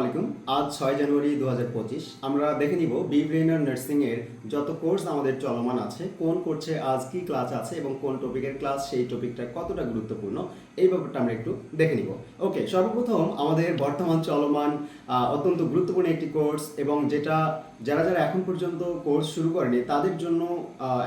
আলাইকুম। আজ ছয় জানুয়ারি দু আমরা দেখে নিব বি ব্রেনার নার্সিং এর যত কোর্স আমাদের চলমান আছে, কোন কোর্সে আজ কি ক্লাস আছে এবং কোন টপিকের ক্লাস সেই টপিকটা কতটা গুরুত্বপূর্ণ, এই ব্যাপারটা আমরা একটু দেখে নিব। ওকে, সর্বপ্রথম আমাদের বর্তমান চলমান অত্যন্ত গুরুত্বপূর্ণ একটি কোর্স এবং যেটা যারা যারা এখন পর্যন্ত কোর্স শুরু করেনি, তাদের জন্য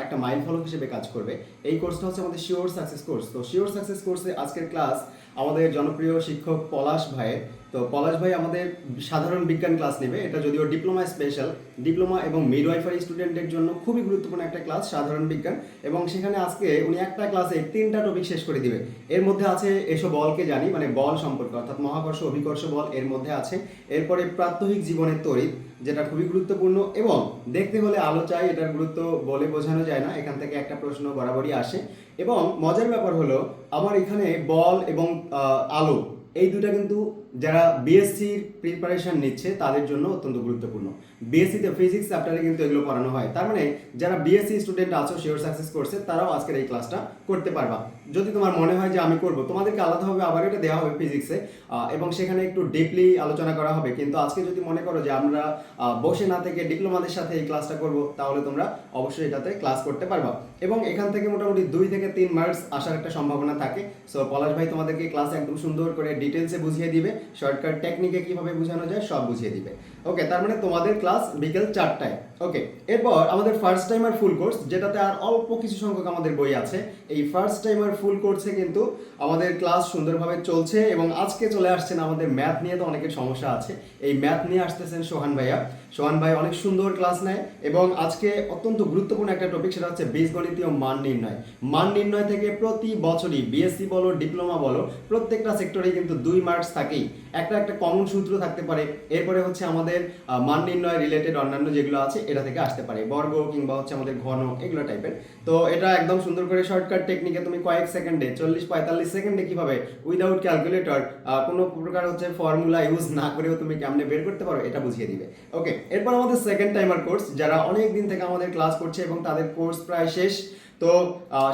একটা মাইল ফলক হিসেবে কাজ করবে। এই কোর্সটা হচ্ছে আমাদের শিওর সাকসেস কোর্স। তো শিওর সাকসেস কোর্সে আজকের ক্লাস আমাদের জনপ্রিয় শিক্ষক পলাশ ভাইয়ের তো পলাশ ভাই আমাদের সাধারণ বিজ্ঞান ক্লাস নেবে। এটা যদিও ডিপ্লোমা স্পেশাল। ডিপ্লোমা এবং মিড মিডওয়াইফারি স্টুডেন্টদের জন্য খুবই গুরুত্বপূর্ণ একটা ক্লাস, সাধারণ বিজ্ঞান। এবং সেখানে আজকে উনি একটা ক্লাসে তিনটা টপিক শেষ করে দিবে। এর মধ্যে আছে এসব বলকে জানি মানে বল সম্পর্কে, অর্থাৎ মহাকর্ষ, অভিকর্ষ বল এর মধ্যে আছে। এরপরে প্রাত্যহিক জীবনের তড়িৎ, যেটা খুবই গুরুত্বপূর্ণ। এবং দেখতে হলে আলো চাই, এটার গুরুত্ব বলে বোঝানো যায় না। এখান থেকে একটা প্রশ্ন বরাবরই আসে। এবং মজার ব্যাপার হলো, আমার এখানে বল এবং আলো। এই দুটা কিন্তু যারা বিএসসির প্রিপারেশন নিচ্ছে, তাদের জন্য অত্যন্ত গুরুত্বপূর্ণ। বিএসসিতে ফিজিক্স চ্যাপ্টারে কিন্তু এগুলো পড়ানো হয়। তার মানে যারা বিএসসি স্টুডেন্ট আছো শিওর সাকসেস কোর্সে তারাও আজকের এই ক্লাসটা করতে পারবা। যদি তোমার মনে হয় যে আমি করব, তোমাদেরকে আলাদাভাবে আবার এটা দেওয়া হবে ফিজিক্সে এবং সেখানে একটু ডিপলি আলোচনা করা হবে। কিন্তু আজকে যদি মনে করো যে আমরা বসে না থেকে ডিপ্লোমাদের সাথে এই ক্লাসটা করব, তাহলে তোমরা অবশ্যই এটাতে ক্লাস করতে পারবা। এবং এখান থেকে মোটামুটি দুই থেকে তিন মার্কস আসার একটা সম্ভাবনা থাকে। সো পলাশ ভাই তোমাদেরকে ক্লাস একদম সুন্দর করে ডিটেলসে বুঝিয়ে দিবে শর্টকাট টেকনিকে কীভাবে বোঝানো যায় সব বুঝিয়ে দিবে। ওকে তার মানে তোমাদের ক্লাস বিকেল চারটায়। ওকে এরপর আমাদের ফার্স্ট টাইমার ফুল কোর্স যেটাতে আর অল্প কিছু সংখ্যক আমাদের বই আছে। এই ফার্স্ট টাইমার ফুল কোর্সে কিন্তু আমাদের ক্লাস সুন্দরভাবে চলছে এবং আজকে চলে আসছেন আমাদের ম্যাথ নিয়ে তো অনেকের সমস্যা আছে। এই ম্যাথ নিয়ে আসতেছেন সোহান ভাইয়া। সোহান ভাই অনেক সুন্দর ক্লাস নেয় এবং আজকে অত্যন্ত গুরুত্বপূর্ণ একটা টপিক সেটা হচ্ছে বীজগণিতীয় মান নির্ণয়। মান নির্ণয় থেকে প্রতি বছরই বিএসসি বলো ডিপ্লোমা বলো, প্রত্যেকটা সেক্টরে কিন্তু দুই মার্কস থাকেই। একটা একটা কমন সূত্র থাকতে পারে। এরপরে হচ্ছে আমাদের মান নির্ণয় রিলেটেড অন্যান্য যেগুলো আছে, এটা থেকে আসতে পারে। বর্গ কিংবা হচ্ছে আমাদের ঘন, এগুলো টাইপের তো এটা একদম সুন্দর করে শর্টকাট টেকনিকে তুমি কয়েক সেকেন্ডে চল্লিশ পঁয়তাল্লিশ সেকেন্ডে কীভাবে উইদাউট ক্যালকুলেটর কোনো প্রকার হচ্ছে ফর্মুলা ইউজ না করেও তুমি কেমনে বের করতে পারো, এটা বুঝিয়ে দিবে। ওকে এরপর আমাদের সেকেন্ড টাইমার কোর্স যারা অনেক দিন থেকে আমাদের ক্লাস করছে এবং তাদের কোর্স প্রায় শেষ তো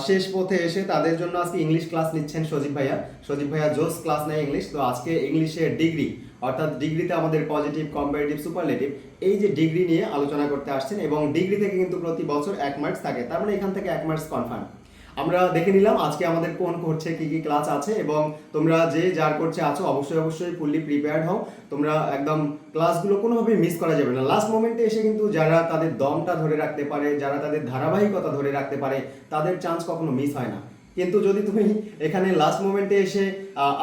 শেষ পথে এসে তাদের জন্য আজকে ইংলিশ ক্লাস নিচ্ছেন সজীব ভাইয়া। সজীব ভাইয়া জোস ক্লাস নেয় ইংলিশ তো আজকে ইংলিশের ডিগ্রি অর্থাৎ ডিগ্রিতে আমাদের পজিটিভ কম্পারেটিভ সুপারলেটিভ এই যে ডিগ্রি নিয়ে আলোচনা করতে আসছেন এবং ডিগ্রি থেকে কিন্তু প্রতি বছর এক মার্কস থাকে, তার মানে এখান থেকে এক মার্কস কনফার্ম আমরা দেখে নিলাম আজকে আমাদের কোন করছে কি কি ক্লাস আছে এবং তোমরা যে যার করছে আছো অবশ্যই অবশ্যই ফুললি প্রিপেয়ার্ড হও। তোমরা একদম ক্লাসগুলো কোনোভাবেই মিস করা যাবে না। লাস্ট মোমেন্টে এসে কিন্তু যারা তাদের দমটা ধরে রাখতে পারে, যারা তাদের ধারাবাহিকতা ধরে রাখতে পারে, তাদের চান্স কখনো মিস হয় না। কিন্তু যদি তুমি এখানে লাস্ট মোমেন্টে এসে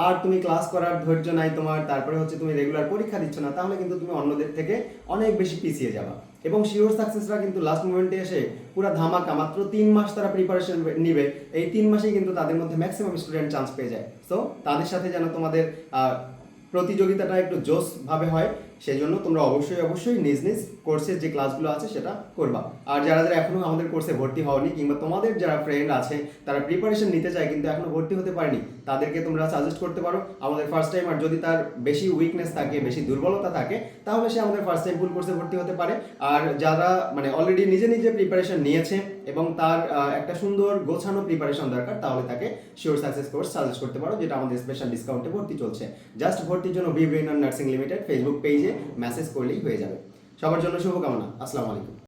আর তুমি ক্লাস করার ধৈর্য নাই তোমার, তারপরে হচ্ছে তুমি রেগুলার পরীক্ষা দিচ্ছ না, তাহলে কিন্তু তুমি অন্যদের থেকে অনেক বেশি পিছিয়ে যাবা। এবং শিওর সাকসেসরা কিন্তু লাস্ট মোমেন্টে এসে পুরো ধামাকা, মাত্র তিন মাস তারা প্রিপারেশন নিবে। এই তিন মাসেই কিন্তু তাদের মধ্যে ম্যাক্সিমাম স্টুডেন্ট চান্স পেয়ে যায়। সো তাদের সাথে যেন তোমাদের প্রতিযোগিতাটা একটু জোশভাবে হয় সেই জন্য তোমরা অবশ্যই অবশ্যই নিজ নিজ কোর্সের যে ক্লাসগুলো আছে সেটা করবা। আর যারা যারা এখনও আমাদের কোর্সে ভর্তি হওনি কিংবা তোমাদের যারা ফ্রেন্ড আছে, তারা প্রিপারেশন নিতে চায় কিন্তু এখনও ভর্তি হতে পারেনি, তাদেরকে তোমরা সাজেস্ট করতে পারো। আমাদের ফার্স্ট টাইম আর যদি তার বেশি উইকনেস থাকে, বেশি দুর্বলতা থাকে, তাহলে সে আমাদের ফার্স্ট টাইম ফুল কোর্সে ভর্তি হতে পারে। আর যারা মানে অলরেডি নিজে নিজে প্রিপারেশন নিয়েছে এবং তার একটা সুন্দর গোছানো প্রিপারেশন দরকার, তাহলে তাকে শিওর সাকসেস কোর্স সাজেস্ট করতে পারো, যেটা আমাদের স্পেশাল ডিসকাউন্টে ভর্তি চলছে। জাস্ট ভর্তির জন্য বি নার্সিং লিমিটেড ফেসবুক পেজে মেসেজ করলেই হয়ে যাবে। সবার জন্য শুভকামনা। আসসালামু আলাইকুম।